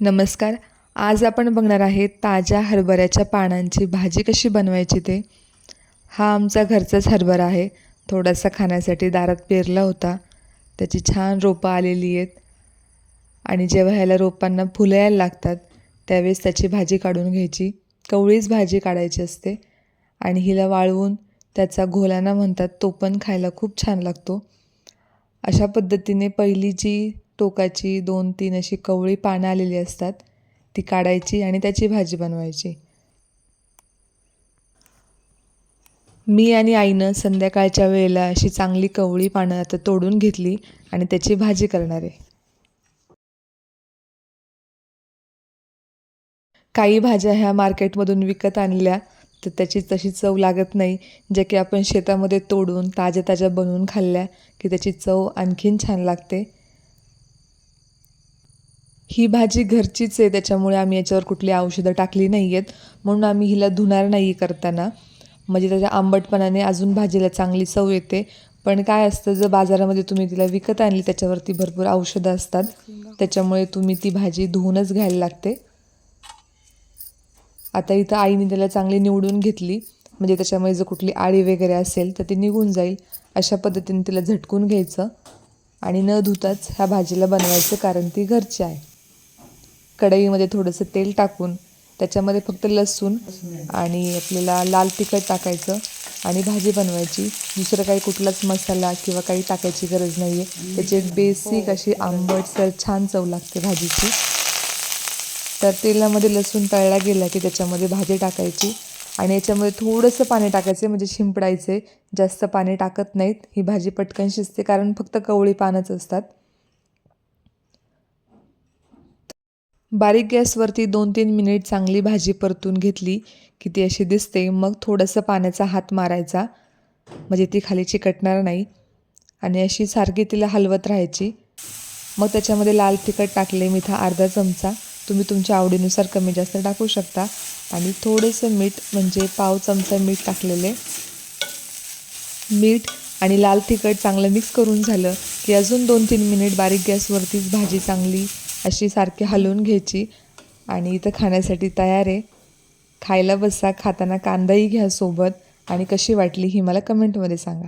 नमस्कार. आज आपण बघणार आहे ताज्या हरभऱ्याच्या पानांची भाजी कशी बनवायची ते. हा आमचा घरचाच हरभरा आहे. थोडासा खाण्यासाठी दारात पेरला होता. त्याची छान रोपं आलेली आहेत. आणि जेव्हा ह्याला रोपांना फुलं यायला लागतात त्यावेळेस त्याची भाजी काढून घ्यायची. कवळीच भाजी काढायची असते. आणि हिला वाळवून त्याचा घोलाना म्हणतात तो पण खायला खूप छान लागतो. अशा पद्धतीने पहिली जी टोकाची दोन तीन अशी कवळी पानं आलेली असतात. ती काढायची आणि त्याची भाजी बनवायची. मी आणि आईनं संध्याकाळच्या वेळेला अशी चांगली कवळी पानं आता तोडून घेतली आणि त्याची भाजी करणार आहे. काही भाज्या ह्या मार्केटमधून विकत आणल्या तर त्याची तशी चव लागत नाही जे की आपण शेतामध्ये तोडून ताज्या ताज्या बनवून खाल्ल्या की त्याची चव आणखीन छान लागते. ही भाजी घरचीच आहे त्याच्यामुळे आम्ही याच्यावर कुठली औषधं टाकली नाही आहेत म्हणून आम्ही हिला धुणार नाही करताना. म्हणजे त्याच्या आंबटपणाने अजून भाजीला चांगली चव येते. पण काय असतं जर बाजारामध्ये तुम्ही तिला विकत आणली त्याच्यावरती भरपूर औषधं असतात. त्याच्यामुळे तुम्ही ती भाजी धुवूनच घ्यायला लागते. आता इथं आईने त्याला चांगली निवडून घेतली. म्हणजे त्याच्यामुळे जर कुठली आळी वगैरे असेल तर ती निघून जाईल. अशा पद्धतीने तिला झटकून घ्यायचं. आणि न धुताच ह्या भाजीला बनवायचं कारण ती घरची आहे. कढईमध्ये थोडंसं तेल टाकून त्याच्यामध्ये फक्त लसूण आणि आपल्याला लाल तिखट टाकायचं आणि भाजी बनवायची. दुसरं काही कुठलाच मसाला किंवा काही टाकायची गरज नाही आहे त्याची एक बेसिक अशी आंबटसर छान चव लागते भाजीची. तर तेलामध्ये लसूण तळला गेला की त्याच्यामध्ये भाजी टाकायची आणि याच्यामध्ये थोडंसं पाणी टाकायचं म्हणजे शिंपडायचे जास्त पाणी टाकत नाहीत. ही भाजी पटकन शिजते कारण फक्त कवळी पानच असतात. बारीक गॅसवरती दोन तीन मिनिट चांगली भाजी परतून घेतली की ती अशी दिसते. मग थोडंसं पाण्याचा हात मारायचा. म्हणजे ती खाली चिकटणार नाही. आणि अशी सारखी तिला हलवत राहायची. मग त्याच्यामध्ये लाल तिखट टाकले मिठा अर्धा चमचा. तुम्ही तुमच्या आवडीनुसार कमी जास्त टाकू शकता. आणि थोडंसं मीठ म्हणजे पाव चमचा मीठ टाकलेले. मीठ आणि लाल तिखट चांगलं मिक्स करून झालं की अजून दोन तीन मिनिट बारीक गॅसवरतीच भाजी चांगली अशी सारखी हलवून घ्यायची आणि इथं खाण्यासाठी तयार आहे. खायला बसा खाताना कांदाही घ्या सोबत. आणि कशी वाटली ही मला कमेंटमध्ये सांगा.